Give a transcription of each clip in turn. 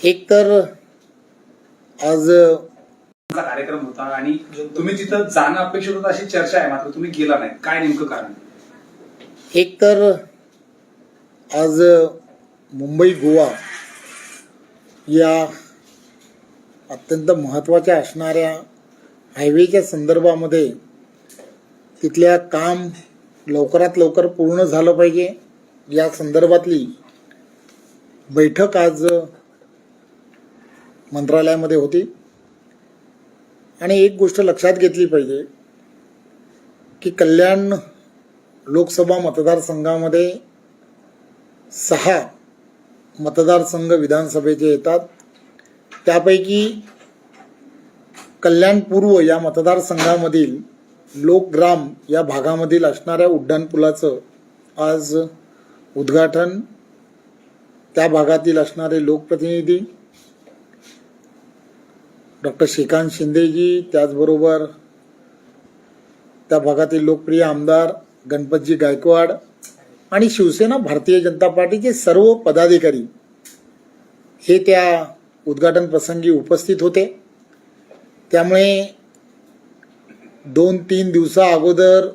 एक तर आज कार्यक्रम होता आणि तुम्ही तिथं जाणं अपेक्षित होतं अशी चर्चा आहे मात्र तुम्ही गेला नाही. काय नेमकं कारण? एक तर आज मुंबई गोवा या अत्यंत महत्त्वाच्या असणाऱ्या हायवेच्या संदर्भामध्ये तिथल्या काम लवकरात लवकर पूर्ण झालं पाहिजे. या संदर्भातली बैठक आज मंत्रालयामध्ये होती. आणि एक गोष्ट लक्षात घेतली पाहिजे की कल्याण लोकसभा मतदारसंघामध्ये सहा मतदारसंघ विधानसभेचे येतात. त्यापैकी कल्याण पूर्व या मतदारसंघामधील लोकग्राम या भागामधील असणाऱ्या उड्डाणपुलाचं आज उद्घाटन त्या भागातील असणारे लोकप्रतिनिधी डॉक्टर श्रीकांत शिंदेजी त्याचबरोबर त्या भागातील लोकप्रिय आमदार गणपतजी गायकवाड आणि शिवसेना भारतीय जनता पार्टीचे सर्व पदाधिकारी हे त्या उद्घाटन प्रसंगी उपस्थित होते. त्यामुळे दोन तीन दिवसा अगोदर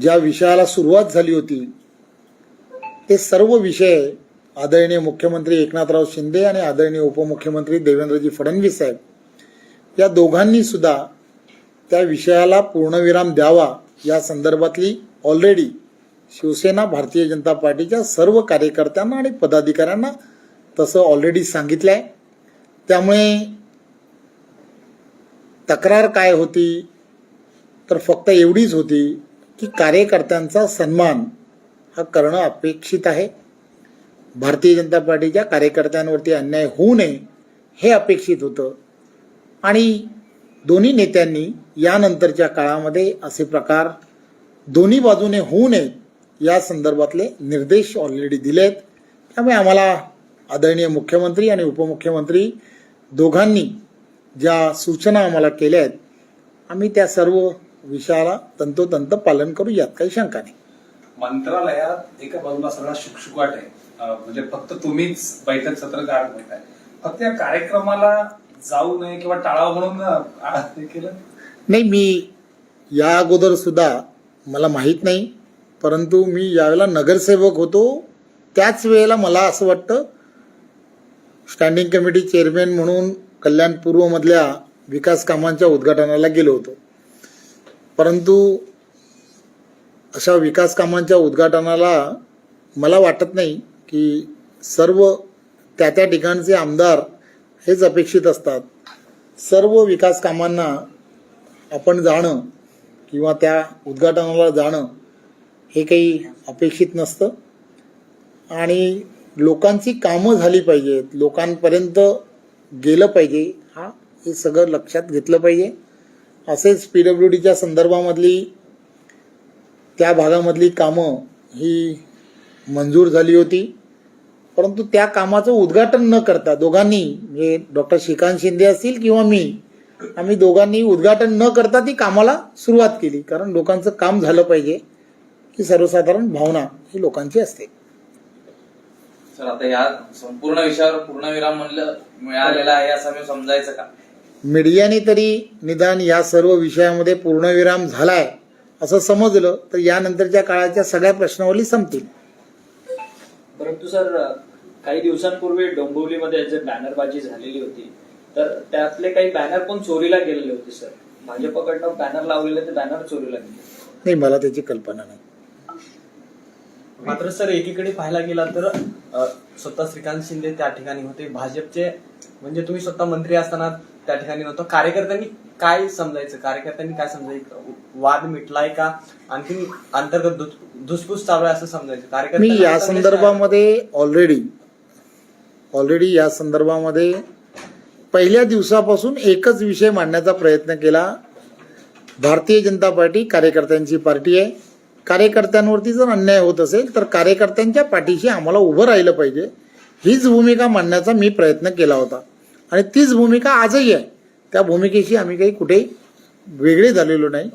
ज्या विषयाला सुरुवात झाली होती ते सर्व विषय आदरणीय मुख्यमंत्री एकनाथराव शिंदे आणि आदरणीय उपमुख्यमंत्री देवेंद्रजी फडणवीस साहेब या दोघांनी सुद्धा त्या विषयाला पूर्णविराम द्यावा या संदर्भातली ऑलरेडी शिवसेना भारतीय जनता पार्टीच्या सर्व कार्यकर्त्यांना आणि पदाधिकाऱ्यांना तसं ऑलरेडी सांगितलं आहे त्यामुळे तक्रार काय होती? तर फक्त एवढीच होती की कार्यकर्त्यांचा सन्मान हा करणं अपेक्षित आहे. भारतीय जनता पार्टीच्या कार्यकर्त्यांवरती अन्याय होऊ नये हे अपेक्षित होतं. आणि दोन्ही नेत्यांनी यानंतरच्या काळामध्ये असे प्रकार दोन्ही बाजूने होऊ नयेत या संदर्भातले निर्देश ऑलरेडी दिलेत. त्यामुळे आम्हाला आदरणीय मुख्यमंत्री आणि उपमुख्यमंत्री दोघांनी ज्या सूचना आम्हाला केल्या आहेत आम्ही त्या सर्व विषयाला तंतोतंत पालन करू यात काही शंका नाही. मंत्रालयात एका बाजूला सगळा शुकशुकाट आहे. म्हणजे फक्त तुम्हीच बैठक सत्र गार म्हणताय फक्त या कार्यक्रमाला जाऊ नये किंवा टाळावं म्हणून हे केलं? नाही मी या अगोदर सुद्धा मला माहीत नाही परंतु मी यावेळेला नगरसेवक होतो. त्याच वेळेला मला असं वाटतं स्टँडिंग कमिटी चेअरमॅन म्हणून कल्याण पूर्वमधल्या विकास कामांच्या उद्घाटनाला गेलो होतो. परंतु अशा विकास कामांच्या उद्घाटनाला मला वाटत नाही की सर्व त्या त्या ठिकाणचे आमदार हेच अपेक्षित असतात. सर्व विकास कामांना आपण जाणं किंवा त्या उद्घाटनाला जाणं हे काही अपेक्षित नसतं. आणि लोकांची कामं झाली पाहिजेत लोकांपर्यंत गेलं पाहिजे हा हे सगळं लक्षात घेतलं पाहिजे. असेच पी डब्ल्यू डीच्या संदर्भामधली त्या भागामधली कामं ही मंजूर झाली होती. परंतु त्या कामाचं उद्घाटन न करता दोघांनी म्हणजे डॉक्टर श्रीकांत शिंदे असतील किंवा मी आम्ही दोघांनी उद्घाटन न करता ती कामाला सुरुवात केली. कारण लोकांचं काम झालं पाहिजे ही सर्वसाधारण भावना ही लोकांची असते. सर आता या संपूर्ण विषयावर पूर्णविराम म्हणलं मिळालेला आहे असं मी समजायचं का? मीडियाने तरी निदान या सर्व विषयामध्ये पूर्णविराम झालाय असं समजलं तर यानंतरच्या काळाच्या सगळ्या प्रश्नावली संपतील. परंतु सर काही दिवसांपूर्वी डोंबिवलीमध्ये जे बॅनरबाजी झालेली होती. तर त्यातले काही बॅनर पण चोरीला गेलेले होते सर. भाजपकडनं बॅनर लावलेले ते बॅनर चोरीला गेले. नाही मला त्याची कल्पना नाही. मात्र सर एकीकडे पाहायला गेला तर अ, स्वतः श्रीकांत शिंदे त्या ठिकाणी होते. भाजपचे म्हणजे तुम्ही स्वतः मंत्री असताना त्या ठिकाणी नव्हतं. कार्यकर्त्यांनी काय समजायचं? कार्यकर्त्यांनी काय समजायचं? वाद मिटलाय का? आणखी अंतर्गत धुस- धुसफूस चालू आहे असं समजायचं. मी कार्यकर्त्यांना या संदेश संदर्भामध्ये ऑलरेडी ऑलरेडी या संदर्भामध्ये पहिल्या दिवसापासून एकच विषय मांडण्याचा प्रयत्न केला. भारतीय जनता पार्टी कार्यकर्त्यांची पार्टी आहे. कार्यकर्त्यांवरती जर अन्याय होत असेल तर कार्यकर्त्यांच्या पाठीशी आम्हाला उभं राहिलं पाहिजे. हीच भूमिका मांडण्याचा मी प्रयत्न केला होता. आणि तीच भूमिका आजही आहे. त्या भूमिकेशी आम्ही काही कुठे वेगळे झालेलो नाही.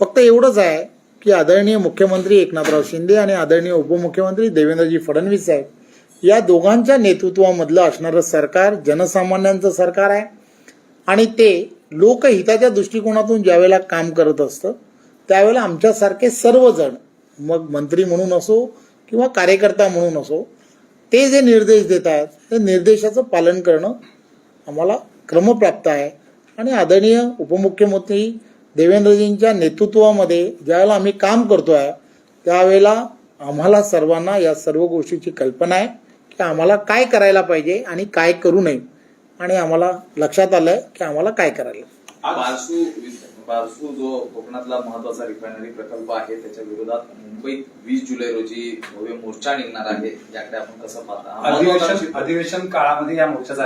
फक्त एवढंच आहे की आदरणीय मुख्यमंत्री एकनाथराव शिंदे आणि आदरणीय उपमुख्यमंत्री देवेंद्रजी फडणवीस साहेब या दोघांच्या नेतृत्वामधलं असणारं सरकार जनसामान्यांचं सरकार आहे. आणि ते लोकहिताच्या दृष्टिकोनातून ज्यावेळेला काम करत असतं त्यावेळेला आमच्यासारखे सर्वजण मग मंत्री म्हणून असो किंवा कार्यकर्ता म्हणून असो ते जे निर्देश देत आहेत ते निर्देशाचं पालन करणं आम्हाला क्रमप्राप्त आहे. आणि आदरणीय उपमुख्यमंत्री देवेंद्रजींच्या नेतृत्वामध्ये ज्यावेळेला आम्ही काम करतो आहे त्यावेळेला आम्हाला सर्वांना या सर्व गोष्टीची कल्पना आहे. की आम्हाला काय करायला पाहिजे आणि काय करू नये. आणि आम्हाला लक्षात आलं की आम्हाला काय करायला. बारसू बारसू जो कोकणातला महत्त्वाचा रिफायनरी प्रकल्प आहे त्याच्या विरोधात मुंबईत वीस जुलै रोजी भव्य मोर्चा निघणार आहे. याकडे आपण कसं पाहता? हा अधिवेशन अधिवेशन काळामध्ये या मोर्चाचं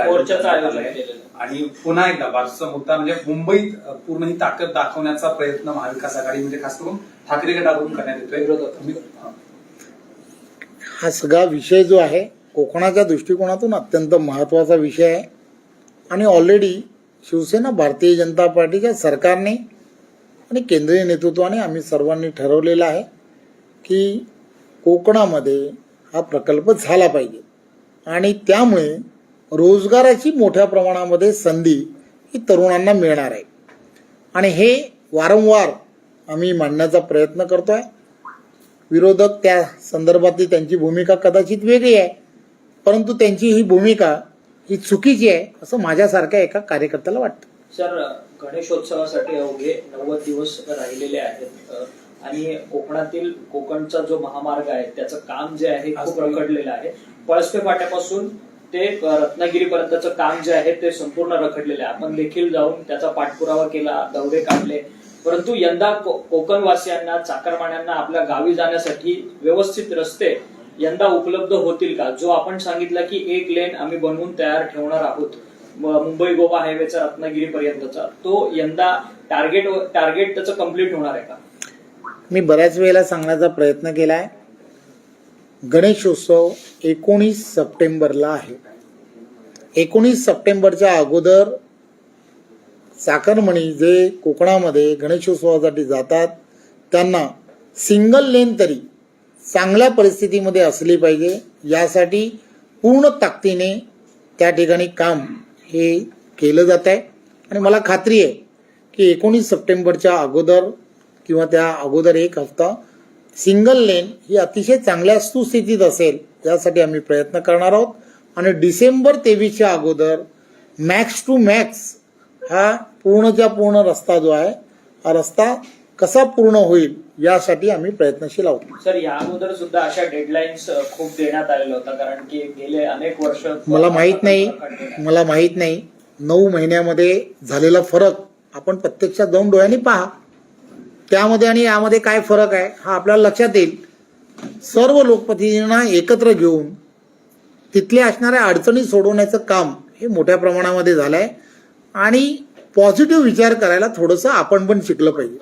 आयोजन आणि पुन्हा एकदा बाजूचा मुद्दा म्हणजे मुंबईत पूर्ण ही ताकद दाखवण्याचा प्रयत्न महाविकास आघाडी म्हणजे खास करून ठाकरे गटाकडून करण्यात येतोय. हा सगळा विषय जो आहे कोकणाच्या दृष्टिकोनातून अत्यंत महत्त्वाचा विषय आहे. आणि ऑलरेडी शिवसेना भारतीय जनता पार्टीच्या सरकारने आणि केंद्रीय नेतृत्वाने आम्ही सर्वांनी ठरवलेलं आहे की कोकणामध्ये हा प्रकल्प झाला पाहिजे. आणि त्यामुळे रोजगाराची मोठ्या प्रमाणामध्ये संधी ही तरुणांना मिळणार आहे. आणि हे वारंवार आम्ही मांडण्याचा प्रयत्न करतो आहे विरोधक त्या संदर्भातली त्यांची भूमिका कदाचित वेगळी आहे. परंतु त्यांची ही भूमिका ही चुकीची आहे असं माझ्यासारख्या एका कार्यकर्त्याला वाटतं. सर गणेशोत्सवासाठी अवघे नव्वद दिवस राहिलेले आहेत आणि कोकणातील कोकणचा जो महामार्ग आहे त्याचं काम जे आहे खूप रखडलेलं आहे. पळसपे फाट्यापासून ते रत्नागिरी पर्यंतचं काम जे आहे ते संपूर्ण रखडलेलं आहे. आपण देखील जाऊन त्याचा पाठपुरावा केला दौरे काढले. परंतु यंदा कोकणवासियांना चाकरमान्यांना आपल्या गावी जाण्यासाठी व्यवस्थित रस्ते यंदा उपलब्ध होतील का? जो आपण सांगितला की एक लेन आम्ही बनवून तयार ठेवणार आहोत मुंबई गोवा हायवेचा रत्नागिरी पर्यंतचा तो यंदा टार्गेट टार्गेट त्याचं कंप्लीट होणार आहे का? मी बऱ्याच वेळेला सांगण्याचा प्रयत्न केला आहे गणेशोत्सव एकोणीस सप्टेंबरला आहे. एकोणीस सप्टेंबरच्या अगोदर चाकरमणी जे कोकणामध्ये गणेशोत्सवासाठी जातात त्यांना सिंगल लेन तरी चांगल्या परिस्थितीमध्ये असली पाहिजे यासाठी पूर्ण ताकदीने त्या ठिकाणी काम हे केलं जात आहे. आणि मला खात्री आहे की एकोणीस सप्टेंबरच्या अगोदर किंवा त्या अगोदर एक हफ्ता सिंगल लेन ही अतिशय चांगल्या सुस्थितीत असेल यासाठी आम्ही प्रयत्न करणार आहोत. आणि डिसेंबर तेवीसच्या अगोदर मॅक्स टू मॅक्स हा पूर्णच्या पूर्ण रस्ता जो आहे हा रस्ता कसा पूर्ण होईल यासाठी आम्ही प्रयत्नशील आहोत. सर या अगोदर सुद्धा अशा डेडलाईन्स खूप देण्यात आलेल्या होत्या कारण की गेले अनेक वर्ष मला माहीत नाही मला माहीत नाही नऊ महिन्यामध्ये झालेला फरक आपण प्रत्यक्षात जाऊन डोळ्यांनी पहा. त्यामध्ये आणि यामध्ये काय फरक आहे हा आपल्याला लक्षात येईल. सर्व लोकप्रतिनिधींना एकत्र घेऊन तिथले असणाऱ्या अडचणी सोडवण्याचं काम हे मोठ्या प्रमाणामध्ये झालं आहे आणि पॉझिटिव्ह विचार करायला थोडंसं आपण पण शिकलं पाहिजे.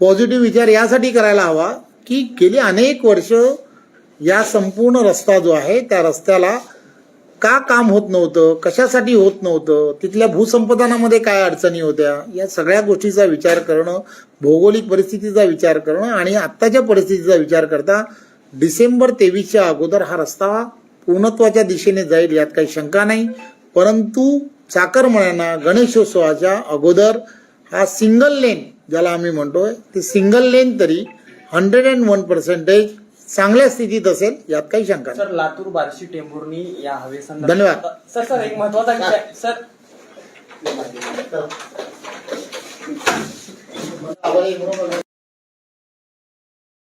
पॉझिटिव्ह विचार यासाठी करायला हवा की गेली अनेक वर्ष या संपूर्ण रस्ता जो आहे त्या रस्त्याला का काम होत नव्हतं कशासाठी होत नव्हतं तिथल्या भूसंपादनामध्ये काय अडचणी होत्या या सगळ्या गोष्टीचा विचार करणं भौगोलिक परिस्थितीचा विचार करणं आणि आत्ताच्या परिस्थितीचा विचार करता डिसेंबर तेवीसच्या अगोदर हा रस्ता पूर्णत्वाच्या दिशेने जाईल यात काही शंका नाही. परंतु चाकरमळ्यांना गणेशोत्सवाच्या अगोदर हा सिंगल लेन ज्याला आम्ही म्हणतोय ते सिंगल लेन तरी हंड्रेड अँड वन पर्सेंटेज चांगल्या स्थितीत असेल यात काही शंका नाही. सर लातूर बार्शी टेंभुर्णी या हवेसंदर्भात धन्यवाद. सर सर एक महत्त्वाचा विषय. सर